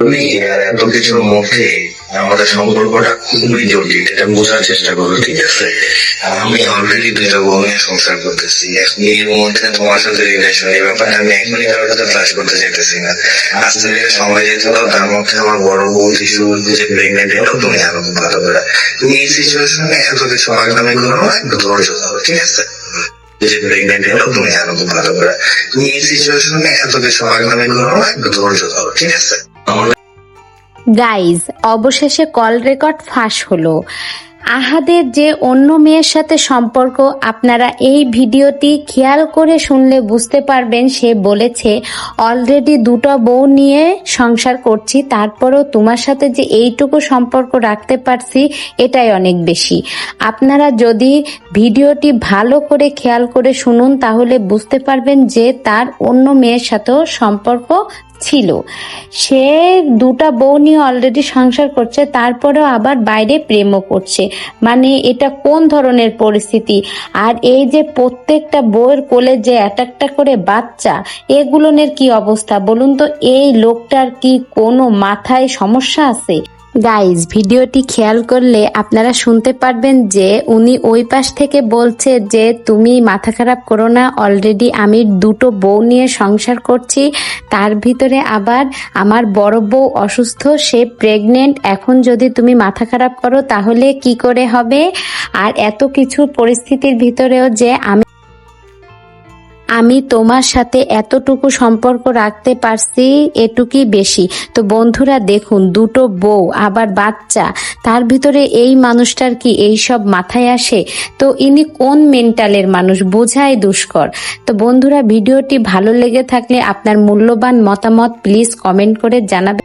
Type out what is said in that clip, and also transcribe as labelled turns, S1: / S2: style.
S1: তুমি আর এত কিছুর মধ্যে আমাদের সম্পর্কটা খুবই জটিল, এটা বোঝার চেষ্টা করো, ঠিক আছে? আমি অলরেডি দুইটা বউ সংসার করতেছি। এর মধ্যে তোমার সাথে রিলেশন এই ব্যাপারে, আমি এখনই কারোর সাথে ফ্লাশ করতে চাইতেছি না। আস্তে ধীরে সময় যেতে দাও, তার মধ্যে আমার বড় বউ শিশু যে প্রেগনেন্ট এটাও তুমি আরও ভালো করে। তুমি এই সিচুয়েশনে এত কিছু আগামী করো একটু ধৈর্য ধরো, ঠিক আছে? যে প্রেগনেন্ট এটাও তুমি আরও ভালো করে। তুমি এই সিচুয়েশনে এত কিছু আগামী করো একটু ধৈর্য ধরো, ঠিক আছে?
S2: গাইজ অবশেষে কল রেকর্ড ফাঁস হলো। আহাদের যে অন্য মেয়ের সাথে সম্পর্ক, আপনারা এই ভিডিওটি খেয়াল করে শুনলে বুঝতে পারবেন, সে বলেছে অলরেডি দুটো বউ নিয়ে সংসার করছি, তারপরেও তোমার সাথে যে এইটুকু সম্পর্ক রাখতে পারছি, এটাই অনেক বেশি। আপনারা যদি ভিডিওটি ভালো করে খেয়াল করে শুনুন, তাহলে বুঝতে পারবেন যে তার অন্য মেয়ের সাথেও সম্পর্ক ছিল। সে দুটা বউ নিয়ে অলরেডি সংসার করছে, তারপরেও আবার বাইরে প্রেমও করছে। মানে এটা কোন ধরনের পরিস্থিতি? আর এই যে প্রত্যেকটা বউয়ের কোলে যে এক একটা করে বাচ্চা এগুলোনের কি অবস্থা? বলুন তো, এই লোকটার কি কোনো মাথায় সমস্যা আছে? গাইজ ভিডিওটি খেয়াল করলে আপনারা শুনতে পারবেন যে উনি ওই পাশ থেকে বলছে যে, তুমি মাথা খারাপ করো না অলরেডি আমি দুটো বউ নিয়ে সংসার করছি। তার ভিতরে আবার আমার বড় বউ অসুস্থ, সে প্রেগনেন্ট এখন যদি তুমি মাথা খারাপ করো, তাহলে কি করে হবে? আর এত কিছু পরিস্থিতির ভিতরেও যে আমি আমি তোমার সাথে এতটুকু সম্পর্ক রাখতে পারছি এটুকুই বেশি। তো বন্ধুরা, দেখুন, দুটো বউ, আবার বাচ্চা। তার ভিতরে এই মানুষটার কি এই সব মাথায় আসে? তো ইনি কোন মেন্টালের মানুষ? বোঝাই দুষ্কর। তো বন্ধুরা, ভিডিওটি ভালো লেগে থাকলে আপনার মূল্যবান মতামত প্লিজ কমেন্ট করে জানাবেন।